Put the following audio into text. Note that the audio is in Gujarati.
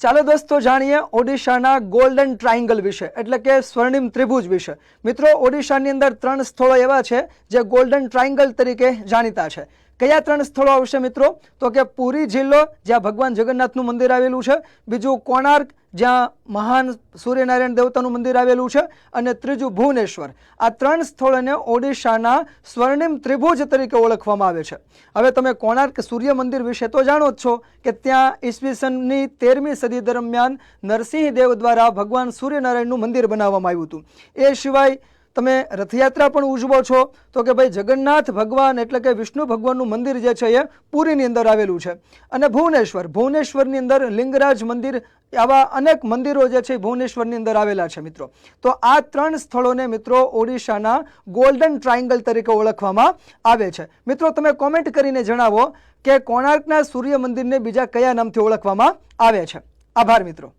ચાલો દોસ્તો જાણીએ ઓડિશાના ગોલ્ડન ટ્રાયંગલ વિશે, એટલે કે સ્વર્ણિમ ત્રિભુજ વિશે. મિત્રો, ઓડિશાની અંદર ત્રણ સ્થળો એવા છે જે ગોલ્ડન ટ્રાયંગલ તરીકે જાણીતા છે. કયા ત્રણ સ્થળો આવશે મિત્રો? તો કે પુરી જિલ્લો, જ્યાં ભગવાન જગન્નાથનું મંદિર આવેલું છે. બીજું કોણાર્ક, જ્યાં મહાન સૂર્યનારાયણ દેવતાનું મંદિર આવેલું છે. અને ત્રીજું ભુવનેશ્વર. આ ત્રણ સ્થળોને ઓડિશાના સ્વર્ણિમ ત્રિભુજ તરીકે ઓળખવામાં આવે છે. હવે તમે કોણાર્ક સૂર્ય મંદિર વિશે તો જાણો જ છો કે ત્યાં ઈસવીસનની તેરમી સદી દરમિયાન નરસિંહ દેવ દ્વારા ભગવાન સૂર્યનારાયણનું મંદિર બનાવવામાં આવ્યું હતું. એ સિવાય તમે રથયાત્રા પણ ઉજવો છો, તો કે ભાઈ જગન્નાથ ભગવાન એટલે કે વિષ્ણુ ભગવાનનું મંદિર જે છે એ પુરીની અંદર આવેલું છે. અને ભુવનેશ્વર, ભુવનેશ્વરની અંદર લિંગરાજ મંદિર આવા અનેક મંદિરો જે છે ભુવનેશ્વરની અંદર આવેલા છે મિત્રો. તો આ ત્રણ સ્થળોને મિત્રો ઓડિશાના ગોલ્ડન ટ્રાયંગલ તરીકે ઓળખવામાં આવે છે. મિત્રો, તમે કોમેન્ટ કરીને જણાવો કે કોણાર્કના સૂર્ય મંદિરને બીજા કયા નામથી ઓળખવામાં આવે છે. આભાર મિત્રો.